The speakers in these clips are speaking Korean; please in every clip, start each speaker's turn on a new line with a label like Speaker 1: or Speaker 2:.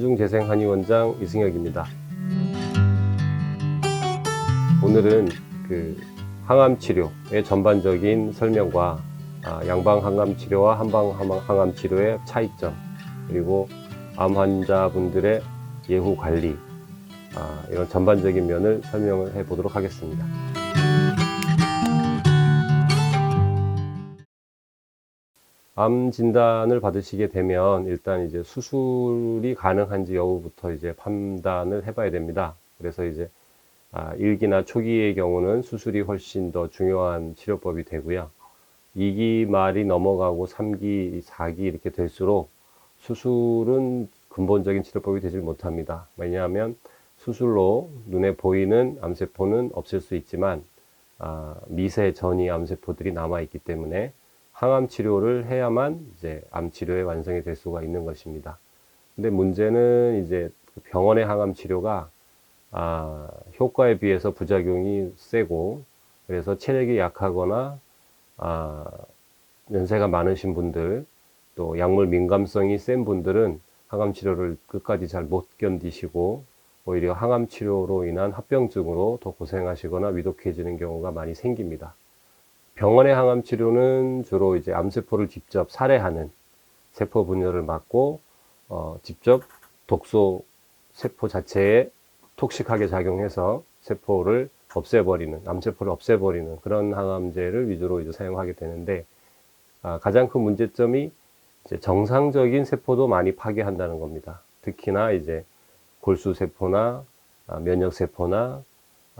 Speaker 1: 한중재생한의원장 이승혁입니다. 오늘은 그 항암 치료의 전반적인 설명과 아, 양방 항암 치료와 한방 항암- 치료의 차이점 그리고 암 환자분들의 예후 관리 아, 이런 전반적인 면을 설명을 해 보도록 하겠습니다. 암 진단을 받으시게 되면 일단 이제 수술이 가능한지 여부부터 이제 판단을 해봐야 됩니다. 그래서 이제 아, 1기나 초기의 경우는 수술이 훨씬 더 중요한 치료법이 되고요. 2기 말이 넘어가고 3기, 4기 이렇게 될수록 수술은 근본적인 치료법이 되질 못합니다. 왜냐하면 수술로 눈에 보이는 암세포는 없을 수 있지만 아, 미세 전이 암세포들이 남아 있기 때문에 항암 치료를 해야만 이제 암 치료의 완성이 될 수가 있는 것입니다. 근데 문제는 이제 그 병원의 항암 치료가 아, 효과에 비해서 부작용이 세고 그래서 체력이 약하거나 아, 연세가 많으신 분들 또 약물 민감성이 센 분들은 항암 치료를 끝까지 잘 못 견디시고 오히려 항암 치료로 인한 합병증으로 더 고생하시거나 위독해지는 경우가 많이 생깁니다. 병원의 항암 치료는 주로 이제 암세포를 직접 살해하는 세포 분열을 막고 어, 직접 독소 세포 자체에 톡식하게 작용해서 세포를 없애버리는 암세포를 없애버리는 그런 항암제를 위주로 이제 사용하게 되는데 아, 가장 큰 문제점이 이제 정상적인 세포도 많이 파괴한다는 겁니다. 특히나 이제 골수 세포나 아, 면역 세포나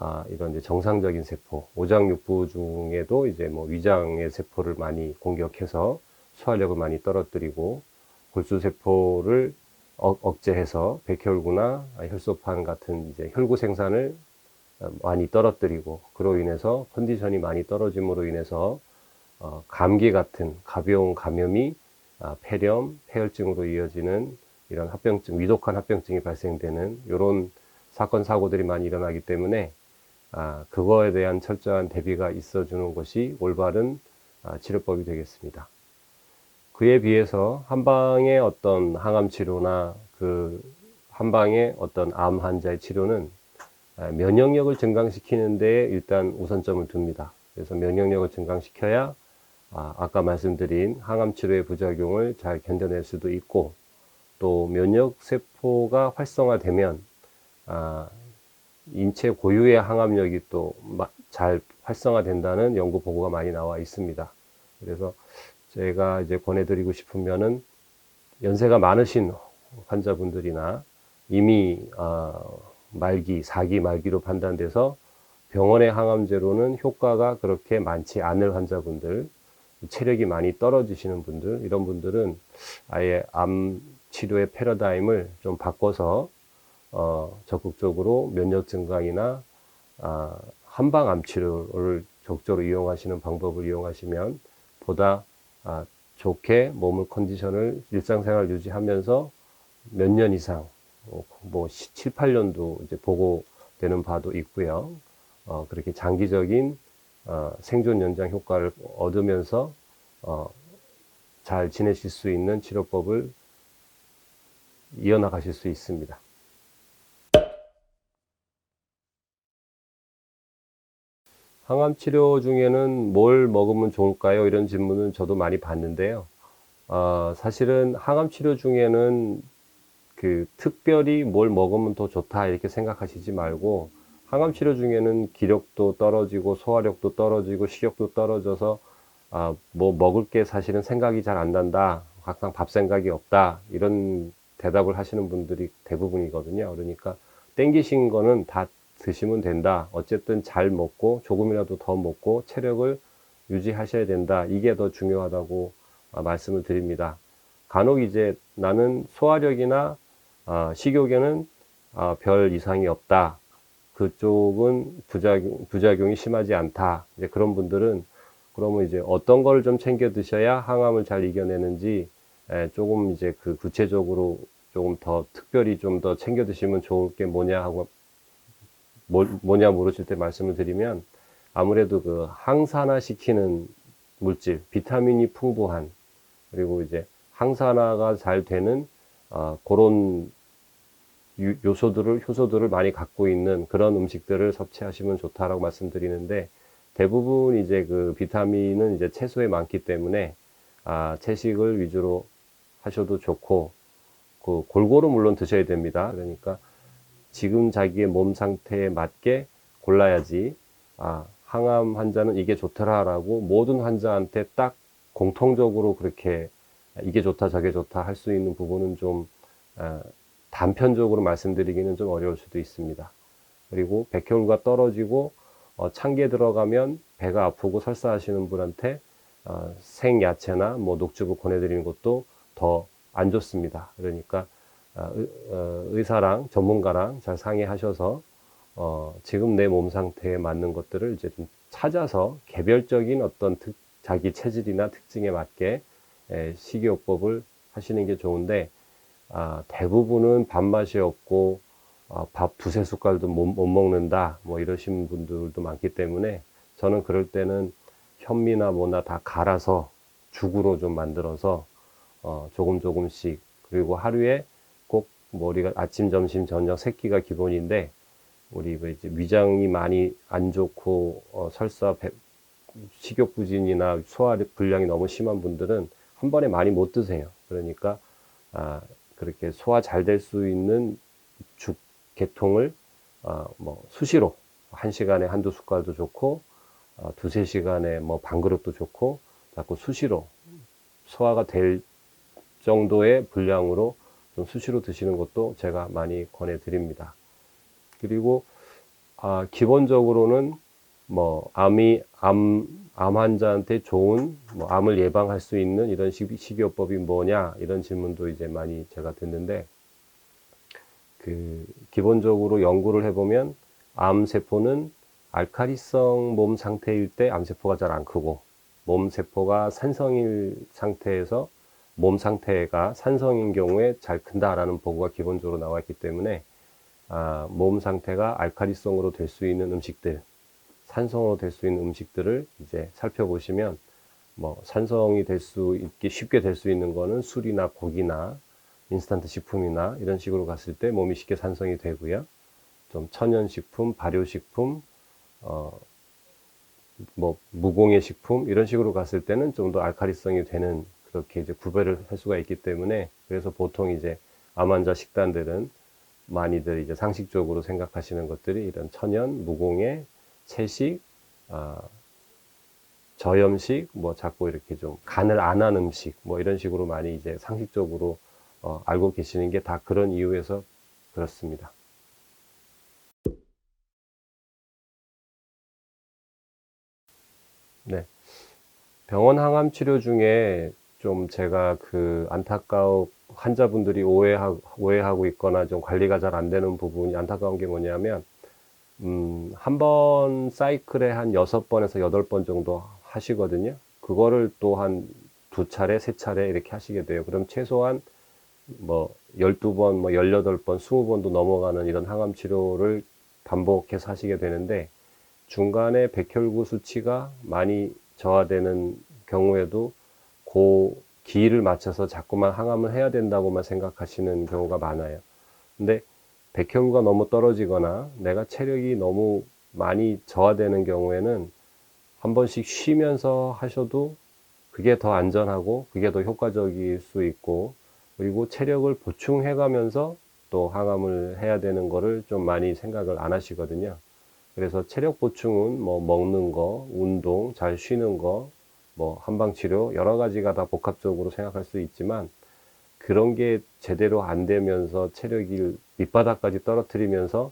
Speaker 1: 아, 이런 이제 정상적인 세포, 오장육부 중에도 이제 뭐 위장의 세포를 많이 공격해서 소화력을 많이 떨어뜨리고 골수 세포를 억, 억제해서 백혈구나 혈소판 같은 이제 혈구 생산을 어, 많이 떨어뜨리고 그로 인해서 컨디션이 많이 떨어짐으로 인해서 어, 감기 같은 가벼운 감염이 아, 폐렴, 폐혈증으로 이어지는 이런 합병증, 위독한 합병증이 발생되는 이런 사건 사고들이 많이 일어나기 때문에 아, 그거에 대한 철저한 대비가 있어주는 것이 올바른 아, 치료법이 되겠습니다. 그에 비해서 한방의 어떤 항암 치료나 그 한방의 어떤 암 환자의 치료는 아, 면역력을 증강시키는 데 일단 우선점을 둡니다. 그래서 면역력을 증강시켜야 아, 아까 말씀드린 항암 치료의 부작용을 잘 견뎌낼 수도 있고 또 면역 세포가 활성화되면 아, 인체 고유의 항암력이 또 잘 활성화된다는 연구 보고가 많이 나와 있습니다. 그래서 제가 이제 권해드리고 싶으면은 연세가 많으신 환자분들이나 이미 아, 말기, 사기 말기로 판단돼서 병원의 항암제로는 효과가 그렇게 많지 않을 환자분들, 체력이 많이 떨어지시는 분들, 이런 분들은 아예 암 치료의 패러다임을 좀 바꿔서 어, 적극적으로 면역 증강이나 아, 한방 암 치료를 적극적으로 이용하시는 방법을 이용하시면 보다 아, 좋게 몸을 컨디션을 일상생활 유지하면서 몇 년 이상 어, 뭐 7, 8년도 이제 보고되는 바도 있고요. 어, 그렇게 장기적인 어, 생존 연장 효과를 얻으면서 어, 잘 지내실 수 있는 치료법을 이어나가실 수 있습니다. 항암 치료 중에는 뭘 먹으면 좋을까요? 이런 질문은 저도 많이 받는데요. 어, 사실은 항암 치료 중에는 그 특별히 뭘 먹으면 더 좋다 이렇게 생각하시지 말고 항암 치료 중에는 기력도 떨어지고 소화력도 떨어지고 식욕도 떨어져서 아, 뭐 먹을 게 사실은 생각이 잘 안 난다. 항상 밥 생각이 없다. 이런 대답을 하시는 분들이 대부분이거든요. 그러니까 땡기신 거는 다 드시면 된다. 어쨌든 잘 먹고 조금이라도 더 먹고 체력을 유지하셔야 된다. 이게 더 중요하다고 아, 말씀을 드립니다. 간혹 이제 나는 소화력이나 아, 식욕에는 아, 별 이상이 없다. 그쪽은 부작용, 부작용이 심하지 않다. 이제 그런 분들은 그러면 이제 어떤 걸좀 챙겨 드셔야 항암을 잘 이겨내는지 에, 조금 이제 그 구체적으로 조금 더 특별히 좀 더 챙겨 드시면 좋을 게 뭐냐 하고 뭐, 뭐냐 물으실 때 말씀을 드리면 아무래도 그 항산화 시키는 물질, 비타민이 풍부한 그리고 이제 항산화가 잘 되는 어, 그런 유- 요소들을 효소들을 많이 갖고 있는 그런 음식들을 섭취하시면 좋다라고 말씀드리는데 대부분 이제 그 비타민은 이제 채소에 많기 때문에 아, 채식을 위주로 하셔도 좋고 그 골고루 물론 드셔야 됩니다. 그러니까 지금 자기의 몸 상태에 맞게 골라야지 아, 항암 환자는 이게 좋더라라고 모든 환자한테 딱 공통적으로 그렇게 이게 좋다 저게 좋다 할 수 있는 부분은 좀 아, 단편적으로 말씀드리기는 좀 어려울 수도 있습니다. 그리고 백혈구가 떨어지고 어, 찬게 들어가면 배가 아프고 설사하시는 분한테 어, 생야채나 뭐 녹즙을 권해드리는 것도 더 안 좋습니다. 그러니까 아, 의, 어, 의사랑 전문가랑 잘 상의하셔서 어, 지금 내 몸 상태에 맞는 것들을 이제 좀 찾아서 개별적인 어떤 특, 자기 체질이나 특징에 맞게 에, 식이요법을 하시는 게 좋은데 아, 대부분은 밥맛이 없고 아, 밥 두세 숟갈도 못, 못 먹는다 뭐 이러신 분들도 많기 때문에 저는 그럴 때는 현미나 뭐나 다 갈아서 죽으로 좀 만들어서 어, 조금 조금씩 그리고 하루에 꼭뭐 우리가 아침, 점심, 저녁 세 끼가 기본인데 우리 그 이제 위장이 많이 안 좋고 어, 설사 배- 식욕 부진이나 소화 불량이 너무 심한 분들은 한 번에 많이 못 드세요. 그러니까 아, 그렇게 소화 잘 될 수 있는 죽 계통을 아, 뭐 수시로 한 시간에 한두 숟갈도 좋고 아, 두세 시간에 뭐 반 그릇도 좋고 자꾸 수시로 소화가 될 정도의 분량으로 좀 수시로 드시는 것도 제가 많이 권해드립니다. 그리고 아, 기본적으로는 뭐 암이 암, 암 환자한테 좋은 뭐 암을 예방할 수 있는 이런 식, 식이요법이 뭐냐 이런 질문도 이제 많이 제가 듣는데 그 기본적으로 연구를 해보면 암 세포는 알카리성 몸 상태일 때 암 세포가 잘 안 크고 몸 세포가 산성일 상태에서 몸 상태가 산성인 경우에 잘 큰다라는 보고가 기본적으로 나와 있기 때문에 아, 몸 상태가 알카리성으로 될 수 있는 음식들, 산성으로 될 수 있는 음식들을 이제 살펴보시면 뭐 산성이 될 수 있게 쉽게 될 수 있는 거는 술이나 고기나 인스턴트 식품이나 이런 식으로 갔을 때 몸이 쉽게 산성이 되고요. 좀 천연식품, 발효식품, 어, 뭐 무공해 식품 이런 식으로 갔을 때는 좀 더 알카리성이 되는 그렇게 이제 구별을 할 수가 있기 때문에 그래서 보통 이제 암 환자 식단들은 많이들 이제 상식적으로 생각하시는 것들이 이런 천연, 무공해, 채식, 아, 저염식, 뭐 자꾸 이렇게 좀 간을 안 한 음식, 뭐 이런 식으로 많이 이제 상식적으로 어, 알고 계시는 게 다 그런 이유에서 그렇습니다. 네. 병원 항암 치료 중에 좀 제가 그 안타까운 환자분들이 오해하고, 오해하고 있거나 좀 관리가 잘 안 되는 부분이 안타까운 게 뭐냐면, 음, 한 번 사이클에 한 여섯 번에서 여덟 번 정도 하시거든요. 그거를 또 한 두 차례, 세 차례 이렇게 하시게 돼요. 그럼 최소한 뭐 12번, 뭐 18번, 20번도 넘어가는 이런 항암 치료를 반복해서 하시게 되는데 중간에 백혈구 수치가 많이 저하되는 경우에도 그 기일을 맞춰서 자꾸만 항암을 해야 된다고만 생각하시는 경우가 많아요. 근데 백혈구가 너무 떨어지거나 내가 체력이 너무 많이 저하되는 경우에는 한 번씩 쉬면서 하셔도 그게 더 안전하고 그게 더 효과적일 수 있고 그리고 체력을 보충해 가면서 또 항암을 해야 되는 거를 좀 많이 생각을 안 하시거든요. 그래서 체력 보충은 뭐 먹는 거, 운동, 잘 쉬는 거, 뭐 한방 치료 여러 가지가 다 복합적으로 생각할 수 있지만 그런 게 제대로 안 되면서 체력이 밑바닥까지 떨어뜨리면서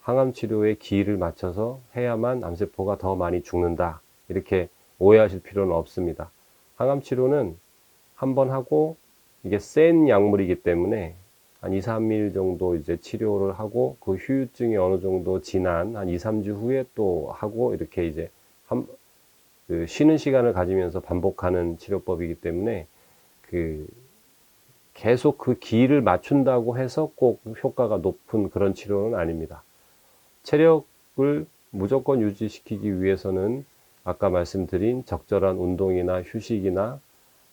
Speaker 1: 항암 치료에 기일을 맞춰서 해야만 암세포가 더 많이 죽는다. 이렇게 오해하실 필요는 없습니다. 항암 치료는 한 번 하고 이게 센 약물이기 때문에 한 2, 3일 정도 이제 치료를 하고 그 후유증이 어느 정도 지난 한 2, 3주 후에 또 하고 이렇게 이제 한, 그 쉬는 시간을 가지면서 반복하는 치료법이기 때문에 그 계속 그 기를 맞춘다고 해서 꼭 효과가 높은 그런 치료는 아닙니다. 체력을 무조건 유지시키기 위해서는 아까 말씀드린 적절한 운동이나 휴식이나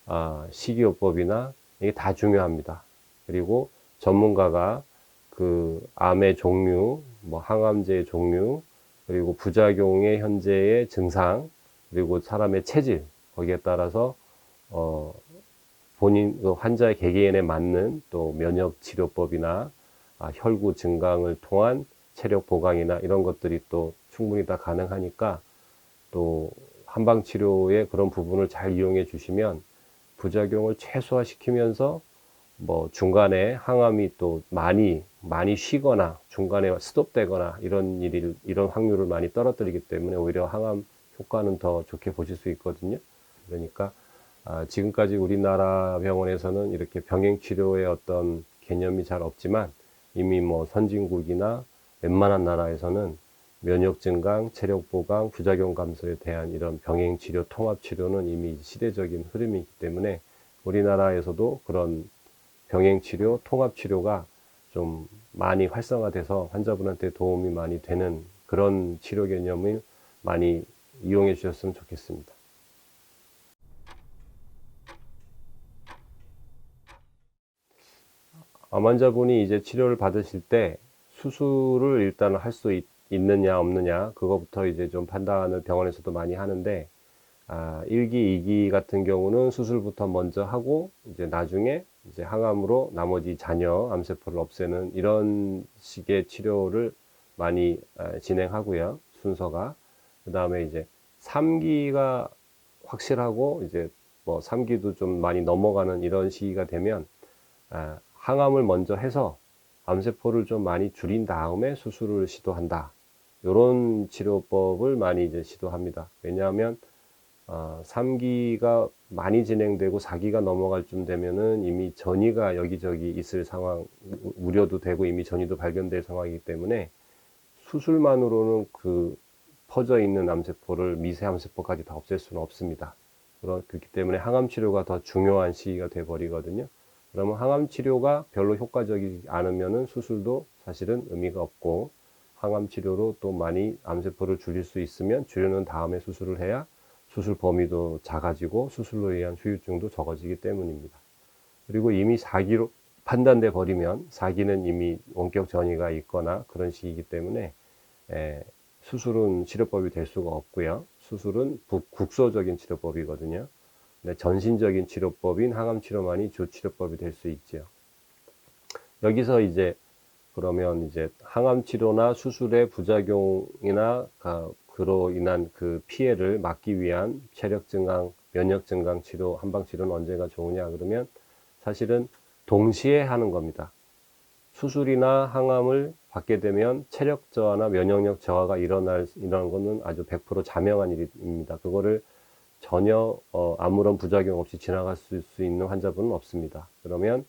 Speaker 1: 아, 식이요법이나 이게 다 중요합니다. 그리고 전문가가 그그 암의 종류, 뭐 항암제의 종류, 그리고 부작용의 현재의 증상, 그리고 사람의 체질 거기에 따라서 어 본인 그 환자의 개개인에 맞는 또 면역 치료법이나 아, 혈구 증강을 통한 체력 보강이나 이런 것들이 또 충분히 다 가능하니까 또 한방 치료의 그런 부분을 잘 이용해 주시면 부작용을 최소화시키면서 뭐 중간에 항암이 또 많이 많이 쉬거나 중간에 스톱되거나 이런 일이 이런 확률을 많이 떨어뜨리기 때문에 오히려 항암 효과는 더 좋게 보실 수 있거든요. 그러니까 아, 지금까지 우리나라 병원에서는 이렇게 병행 치료의 어떤 개념이 잘 없지만 이미 뭐 선진국이나 웬만한 나라에서는 면역 증강, 체력 보강, 부작용 감소에 대한 이런 병행 치료, 통합 치료는 이미 시대적인 흐름이기 때문에 우리나라에서도 그런 병행 치료, 통합 치료가 좀 많이 활성화돼서 환자분한테 도움이 많이 되는 그런 치료 개념을 많이 이용해 주셨으면 좋겠습니다. 암 환자분이 이제 치료를 받으실 때 수술을 일단 할 수 있느냐 없느냐 그거부터 이제 좀 판단을 병원에서도 많이 하는데 아, 1기, 2기 같은 경우는 수술부터 먼저 하고 이제 나중에 이제 항암으로 나머지 잔여 암세포를 없애는 이런 식의 치료를 많이 아, 진행하고요. 순서가. 그 다음에 이제 3기가 확실하고 이제 뭐 3기도 좀 많이 넘어가는 이런 시기가 되면 아, 항암을 먼저 해서 암세포를 좀 많이 줄인 다음에 수술을 시도한다. 이런 치료법을 많이 이제 시도합니다. 왜냐하면 어, 3기가 많이 진행되고 4기가 넘어갈 쯤 되면은 이미 전이가 여기저기 있을 상황 우려도 되고 이미 전이도 발견될 상황이기 때문에 수술만으로는 그 퍼져 있는 암세포를 미세 암세포까지 다 없앨 수는 없습니다. 그렇기 때문에 항암 치료가 더 중요한 시기가 돼 버리거든요. 그러면 항암 치료가 별로 효과적이지 않으면은 수술도 사실은 의미가 없고 항암 치료로 또 많이 암세포를 줄일 수 있으면 줄여놓은 다음에 수술을 해야 수술 범위도 작아지고 수술로 의한 후유증도 적어지기 때문입니다. 그리고 이미 4기로 판단돼 버리면 4기는 이미 원격 전이가 있거나 그런 시기이기 때문에 에, 수술은 치료법이 될 수가 없고요. 수술은 국, 국소적인 치료법이거든요. 네, 전신적인 치료법인 항암 치료만이 주 치료법이 될 수 있죠. 여기서 이제 그러면 이제 항암 치료나 수술의 부작용이나 그로 인한 그 피해를 막기 위한 체력 증강, 면역 증강 치료, 한방 치료는 언제가 좋으냐 그러면 사실은 동시에 하는 겁니다. 수술이나 항암을 받게 되면 체력 저하나 면역력 저하가 일어날 이런 거는 아주 100% 자명한 일입니다. 그거를 전혀 어, 아무런 부작용 없이 지나갈 수, 수 있는 환자분은 없습니다. 그러면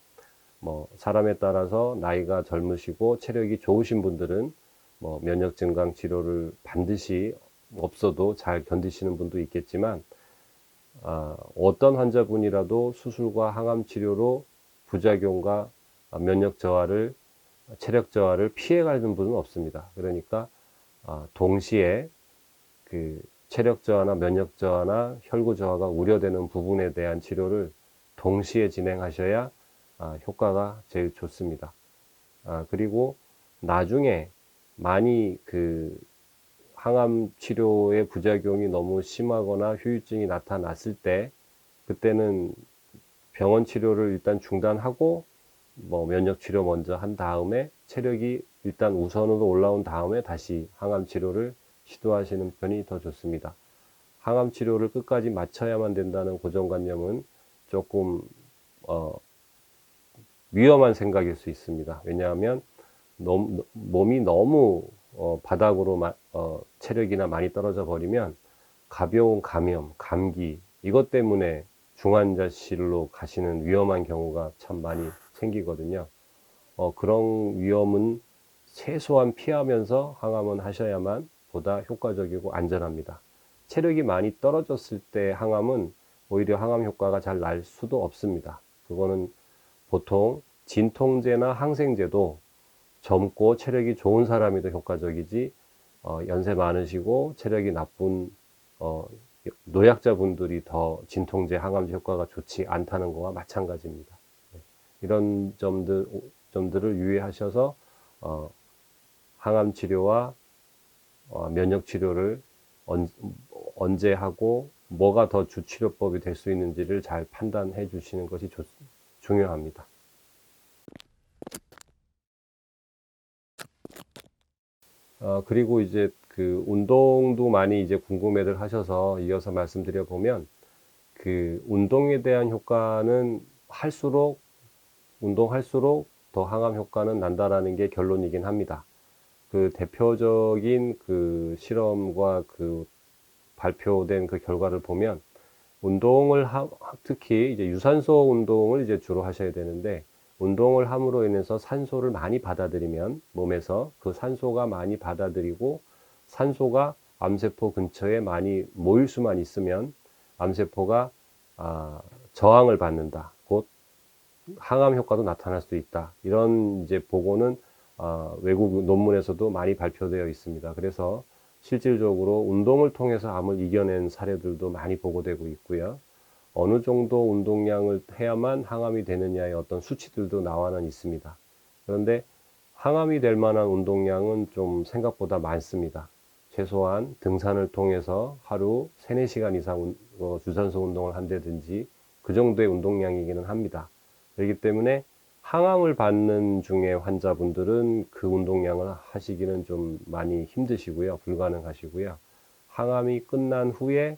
Speaker 1: 뭐 사람에 따라서 나이가 젊으시고 체력이 좋으신 분들은 뭐 면역 증강 치료를 반드시 없어도 잘 견디시는 분도 있겠지만 아, 어떤 환자분이라도 수술과 항암 치료로 부작용과 면역 저하를 체력 저하를 피해 가는 분은 없습니다. 그러니까 아, 동시에 그 체력 저하나 면역 저하나 혈구 저하가 우려되는 부분에 대한 치료를 동시에 진행하셔야 아, 효과가 제일 좋습니다. 아, 그리고 나중에 많이 그 항암 치료의 부작용이 너무 심하거나 후유증이 나타났을 때 그때는 병원 치료를 일단 중단하고 뭐 면역 치료 먼저 한 다음에 체력이 일단 우선으로 올라온 다음에 다시 항암 치료를 시도하시는 편이 더 좋습니다. 항암 치료를 끝까지 마쳐야만 된다는 고정관념은 조금 어, 위험한 생각일 수 있습니다. 왜냐하면 너무, 몸이 너무 어, 바닥으로 마, 어, 체력이나 많이 떨어져 버리면 가벼운 감염, 감기 이것 때문에 중환자실로 가시는 위험한 경우가 참 많이 생기거든요. 어, 그런 위험은 최소한 피하면서 항암은 하셔야만 보다 효과적이고 안전합니다. 체력이 많이 떨어졌을 때 항암은 오히려 항암 효과가 잘 날 수도 없습니다. 그거는 보통 진통제나 항생제도 젊고 체력이 좋은 사람이 더 효과적이지 어, 연세 많으시고 체력이 나쁜 어, 노약자분들이 더 진통제, 항암제 효과가 좋지 않다는 거와 마찬가지입니다. 네. 이런 점들, 점들을 유의하셔서 어, 항암 치료와 어, 면역 치료를 언, 언제 하고 뭐가 더 주치료법이 될 수 있는지를 잘 판단해 주시는 것이 좋- 중요합니다. 어, 그리고 이제 그 운동도 많이 이제 궁금해들 하셔서 이어서 말씀드려 보면 그 운동에 대한 효과는 할수록 운동할수록 더 항암 효과는 난다라는 게 결론이긴 합니다. 그 대표적인 그 실험과 그 발표된 그 결과를 보면 운동을 하, 특히 이제 유산소 운동을 이제 주로 하셔야 되는데 운동을 함으로 인해서 산소를 많이 받아들이면 몸에서 그 산소가 많이 받아들이고 산소가 암세포 근처에 많이 모일 수만 있으면 암세포가 아, 저항을 받는다. 곧 항암 효과도 나타날 수 있다. 이런 이제 보고는 아, 외국 논문에서도 많이 발표되어 있습니다. 그래서 실질적으로 운동을 통해서 암을 이겨낸 사례들도 많이 보고되고 있고요. 어느 정도 운동량을 해야만 항암이 되느냐의 어떤 수치들도 나와는 있습니다. 그런데 항암이 될 만한 운동량은 좀 생각보다 많습니다. 최소한 등산을 통해서 하루 3, 4시간 이상 운- 어, 유산소 운동을 한다든지 그 정도의 운동량이기는 합니다. 그렇기 때문에 항암을 받는 중에 환자분들은 그 운동량을 하시기는 좀 많이 힘드시고요. 불가능하시고요. 항암이 끝난 후에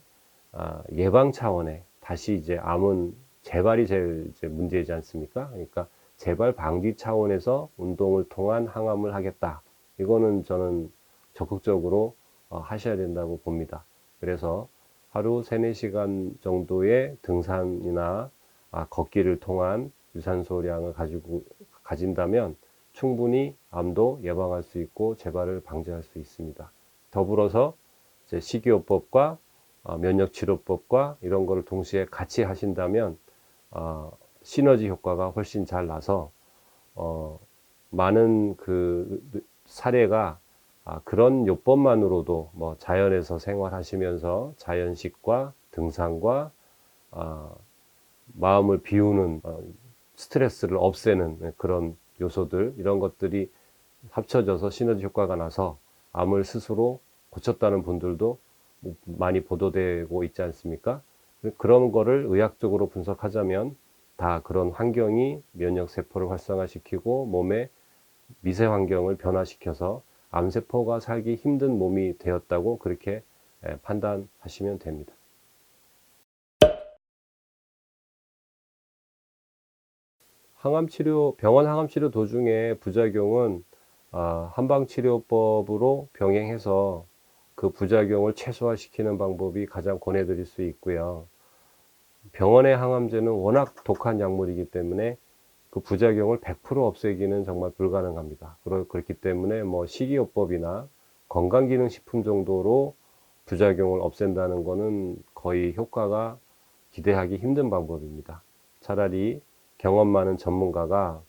Speaker 1: 아, 예방 차원에 다시 이제 암은 재발이 제일 문제이지 않습니까? 그러니까 재발 방지 차원에서 운동을 통한 항암을 하겠다. 이거는 저는 적극적으로 어, 하셔야 된다고 봅니다. 그래서 하루 3, 4시간 정도의 등산이나 아, 걷기를 통한 유산소량을 가지고 가진다면 충분히 암도 예방할 수 있고 재발을 방지할 수 있습니다. 더불어서 식이요법과 어, 면역치료법과 이런 거를 동시에 같이 하신다면 어, 시너지 효과가 훨씬 잘 나서 어, 많은 그 사례가 아, 그런 요법만으로도 뭐 자연에서 생활하시면서 자연식과 등산과 아, 마음을 비우는 어, 스트레스를 없애는 그런 요소들 이런 것들이 합쳐져서 시너지 효과가 나서 암을 스스로 고쳤다는 분들도 많이 보도되고 있지 않습니까? 그런 거를 의학적으로 분석하자면 다 그런 환경이 면역 세포를 활성화시키고 몸의 미세 환경을 변화시켜서 암세포가 살기 힘든 몸이 되었다고 그렇게 예, 판단하시면 됩니다. 항암 치료, 병원 항암 치료 도중에 부작용은 아, 한방 치료법으로 병행해서 그 부작용을 최소화시키는 방법이 가장 권해드릴 수 있고요. 병원의 항암제는 워낙 독한 약물이기 때문에 그 부작용을 100% 없애기는 정말 불가능합니다. 그렇기 때문에 뭐 식이요법이나 건강기능식품 정도로 부작용을 없앤다는 것은 거의 효과가 기대하기 힘든 방법입니다. 차라리 경험 많은 전문가가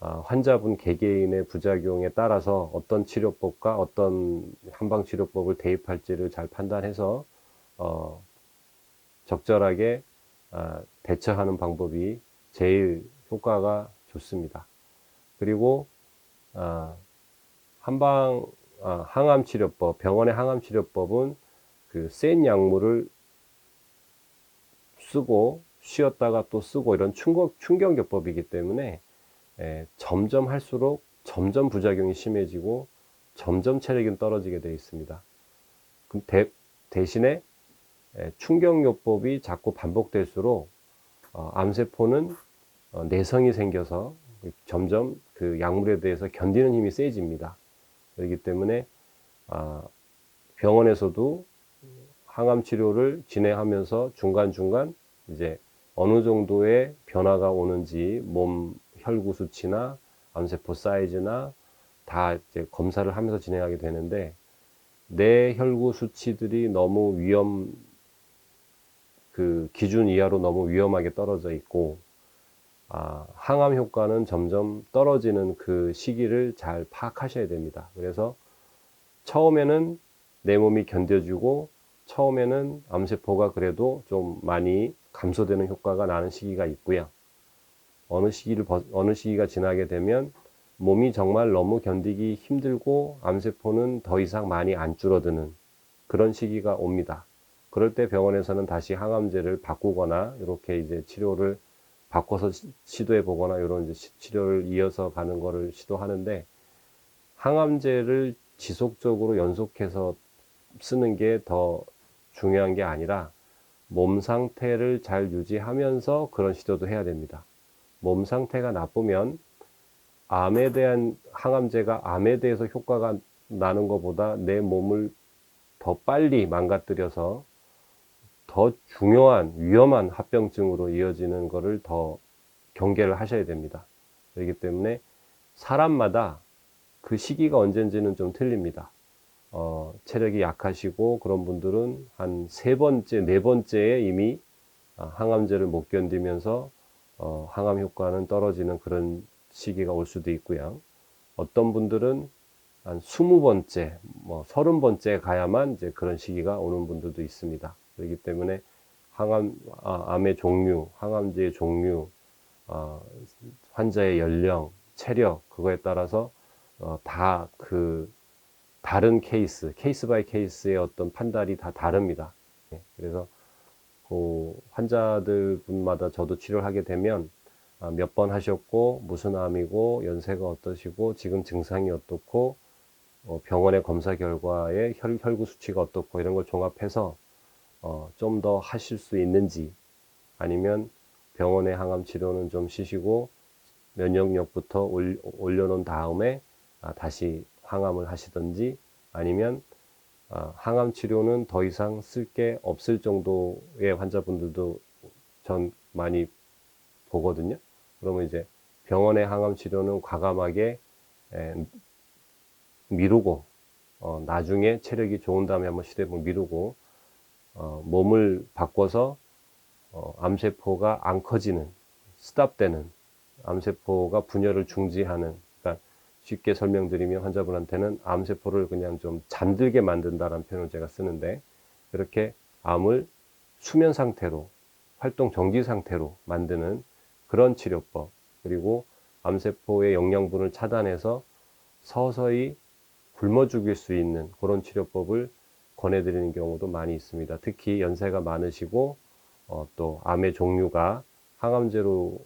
Speaker 1: 아, 환자분 개개인의 부작용에 따라서 어떤 치료법과 어떤 한방 치료법을 대입할지를 잘 판단해서 어, 적절하게 아, 대처하는 방법이 제일 효과가 좋습니다. 그리고 아, 한방 아, 항암 치료법, 병원의 항암 치료법은 그 센 약물을 쓰고 쉬었다가 또 쓰고 이런 충격, 충격요법이기 때문에 예, 점점 할수록 점점 부작용이 심해지고 점점 체력이 떨어지게 되어 있습니다. 그럼 대, 대신에 예, 충격요법이 자꾸 반복될수록 어, 암세포는 어, 내성이 생겨서 점점 그 약물에 대해서 견디는 힘이 세집니다. 그렇기 때문에 아, 병원에서도 항암 치료를 진행하면서 중간중간 이제 어느 정도의 변화가 오는지 몸 혈구 수치나 암세포 사이즈나 다 이제 검사를 하면서 진행하게 되는데 내 혈구 수치들이 너무 위험 그 기준 이하로 너무 위험하게 떨어져 있고 아, 항암 효과는 점점 떨어지는 그 시기를 잘 파악하셔야 됩니다. 그래서 처음에는 내 몸이 견뎌주고 처음에는 암세포가 그래도 좀 많이 감소되는 효과가 나는 시기가 있고요. 어느 시기를 벗- 어느 시기가 지나게 되면 몸이 정말 너무 견디기 힘들고 암세포는 더 이상 많이 안 줄어드는 그런 시기가 옵니다. 그럴 때 병원에서는 다시 항암제를 바꾸거나 이렇게 이제 치료를 바꿔서 시- 시도해 보거나 이런 이제 시- 치료를 이어서 가는 거를 시도하는데 항암제를 지속적으로 연속해서 쓰는 게 더 중요한 게 아니라 몸 상태를 잘 유지하면서 그런 시도도 해야 됩니다. 몸 상태가 나쁘면 암에 대한 항암제가 암에 대해서 효과가 나는 것보다 내 몸을 더 빨리 망가뜨려서 더 중요한 위험한 합병증으로 이어지는 것을 더 경계를 하셔야 됩니다. 그렇기 때문에 사람마다 그 시기가 언젠지는 좀 틀립니다. 어, 체력이 약하시고 그런 분들은 한 세 번째, 네 번째에 이미 아, 항암제를 못 견디면서 어, 항암 효과는 떨어지는 그런 시기가 올 수도 있고요. 어떤 분들은 한 스무 번째, 뭐 서른 번째 가야만 이제 그런 시기가 오는 분들도 있습니다. 그렇기 때문에 항암, 아, 암의 종류, 항암제의 종류, 어, 환자의 연령, 체력, 그거에 따라서 어, 다그 다른 케이스, 케이스 바이 케이스의 어떤 판단이 다 다릅니다. 예, 그래서 그 환자들 분마다 저도 치료를 하게 되면 아, 몇번 하셨고 무슨 암이고 연세가 어떠시고 지금 증상이 어떻고 어, 병원의 검사 결과에 혈, 혈구 수치가 어떻고 이런 걸 종합해서 어, 좀 더 하실 수 있는지 아니면 병원의 항암 치료는 좀 쉬시고 면역력부터 올, 올려놓은 다음에 아, 다시 항암을 하시든지 아니면 아, 항암 치료는 더 이상 쓸 게 없을 정도의 환자분들도 전 많이 보거든요. 그러면 이제 병원의 항암 치료는 과감하게 에, 미루고 어, 나중에 체력이 좋은 다음에 한번 시도해보면 미루고 어, 몸을 바꿔서 어, 암세포가 안 커지는 스탑되는 암세포가 분열을 중지하는 쉽게 설명드리면 환자분한테는 암세포를 그냥 좀 잠들게 만든다라는 표현을 제가 쓰는데 그렇게 암을 수면 상태로 활동 정지 상태로 만드는 그런 치료법 그리고 암세포의 영양분을 차단해서 서서히 굶어 죽일 수 있는 그런 치료법을 권해드리는 경우도 많이 있습니다. 특히 연세가 많으시고 어, 또 암의 종류가 항암제로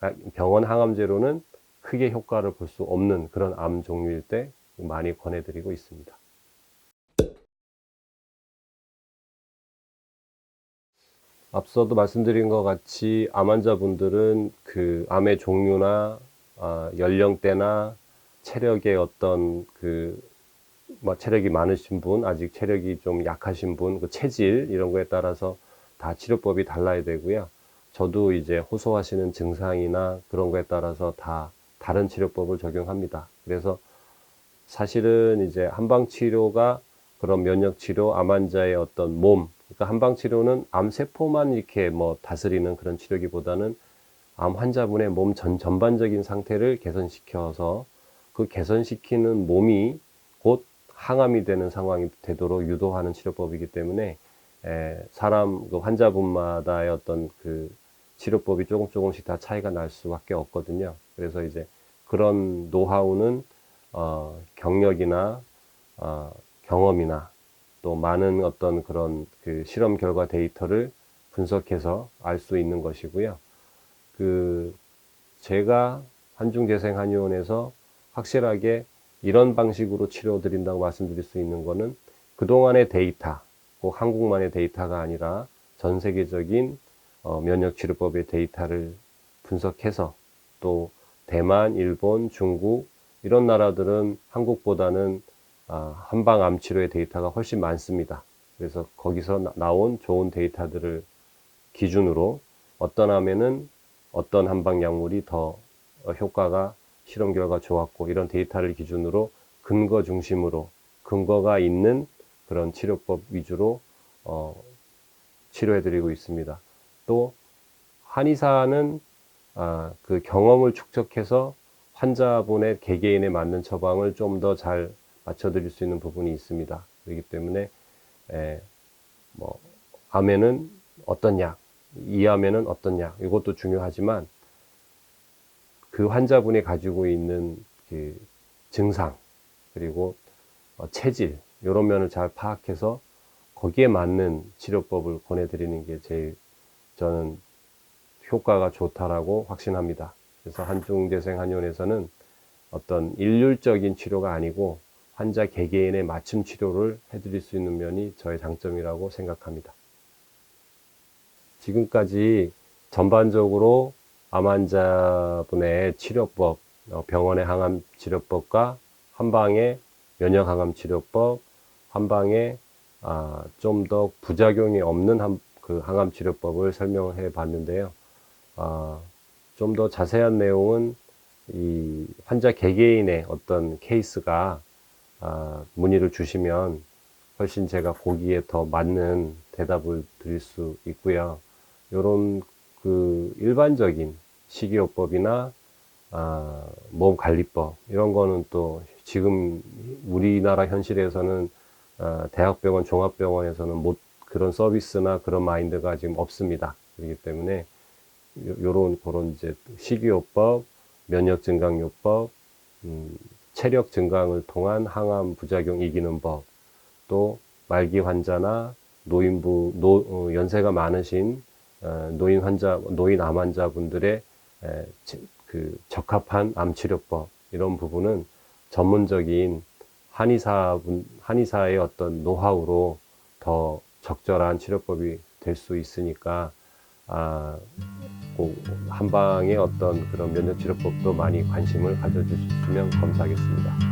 Speaker 1: 아, 병원 항암제로는 크게 효과를 볼 수 없는 그런 암 종류일 때 많이 권해드리고 있습니다. 앞서도 말씀드린 것 같이 암 환자분들은 그 암의 종류나 아, 연령대나 체력의 어떤 그 뭐 체력이 많으신 분, 아직 체력이 좀 약하신 분, 그 체질 이런 거에 따라서 다 치료법이 달라야 되고요. 저도 이제 호소하시는 증상이나 그런 거에 따라서 다 다른 치료법을 적용합니다. 그래서 사실은 이제 한방 치료가 그런 면역 치료, 암 환자의 어떤 몸, 그러니까 한방 치료는 암 세포만 이렇게 뭐 다스리는 그런 치료기보다는 암 환자분의 몸 전 전반적인 상태를 개선시켜서 그 개선시키는 몸이 곧 항암이 되는 상황이 되도록 유도하는 치료법이기 때문에 에, 사람 그 환자분마다의 어떤 그 치료법이 조금 조금씩 다 차이가 날 수밖에 없거든요. 그래서 이제 그런 노하우는 어, 경력이나 어, 경험이나 또 많은 어떤 그런 그 실험 결과 데이터를 분석해서 알 수 있는 것이고요. 그 제가 한중재생한의원에서 확실하게 이런 방식으로 치료 드린다고 말씀드릴 수 있는 거는 그동안의 데이터, 꼭 한국만의 데이터가 아니라 전 세계적인 어, 면역 치료법의 데이터를 분석해서 또 대만, 일본, 중국 이런 나라들은 한국보다는 아, 한방 암 치료의 데이터가 훨씬 많습니다. 그래서 거기서 나- 나온 좋은 데이터들을 기준으로 어떤 암에는 어떤 한방 약물이 더 어, 효과가 실험 결과 좋았고 이런 데이터를 기준으로 근거 중심으로 근거가 있는 그런 치료법 위주로 어, 치료해드리고 있습니다. 또 한의사는 아, 그 경험을 축적해서 환자분의 개개인에 맞는 처방을 좀 더 잘 맞춰드릴 수 있는 부분이 있습니다. 그렇기 때문에 에, 뭐 암에는 어떤 약, 이 암에는 어떤 약 이것도 중요하지만 그 환자분이 가지고 있는 그 증상 그리고 어, 체질 이런 면을 잘 파악해서 거기에 맞는 치료법을 권해드리는 게 제일 저는 효과가 좋다라고 확신합니다. 그래서 한중대생 한의원에서는 어떤 일률적인 치료가 아니고 환자 개개인의 맞춤 치료를 해드릴 수 있는 면이 저의 장점이라고 생각합니다. 지금까지 전반적으로 암 환자분의 치료법, 어, 병원의 항암 치료법과 한방의 면역 항암 치료법, 한방의 아, 좀 더 부작용이 없는 함- 그 항암 치료법을 설명을 해 봤는데요. 아, 좀더 자세한 내용은 이 환자 개개인의 어떤 케이스가 아, 문의를 주시면 훨씬 제가 거기에 더 맞는 대답을 드릴 수 있고요. 요런 그 일반적인 식이요법이나 아, 몸 관리법 이런 거는 또 지금 우리나라 현실에서는 아, 대학병원, 종합병원에서는 못 그런 서비스나 그런 마인드가 지금 없습니다. 그렇기 때문에 요- 요런 그런 이제 식이요법, 면역 증강 요법, 음, 체력 증강을 통한 항암 부작용 이기는 법, 또 말기 환자나 노인부 노, 어, 연세가 많으신 어, 노인 환자 노인 암 환자분들의 에, 치- 그 적합한 암 치료법 이런 부분은 전문적인 한의사분 한의사의 어떤 노하우로 더 적절한 치료법이 될 수 있으니까 아, 꼭 한방의 어떤 그런 면역 치료법도 많이 관심을 가져주셨으면 감사하겠습니다.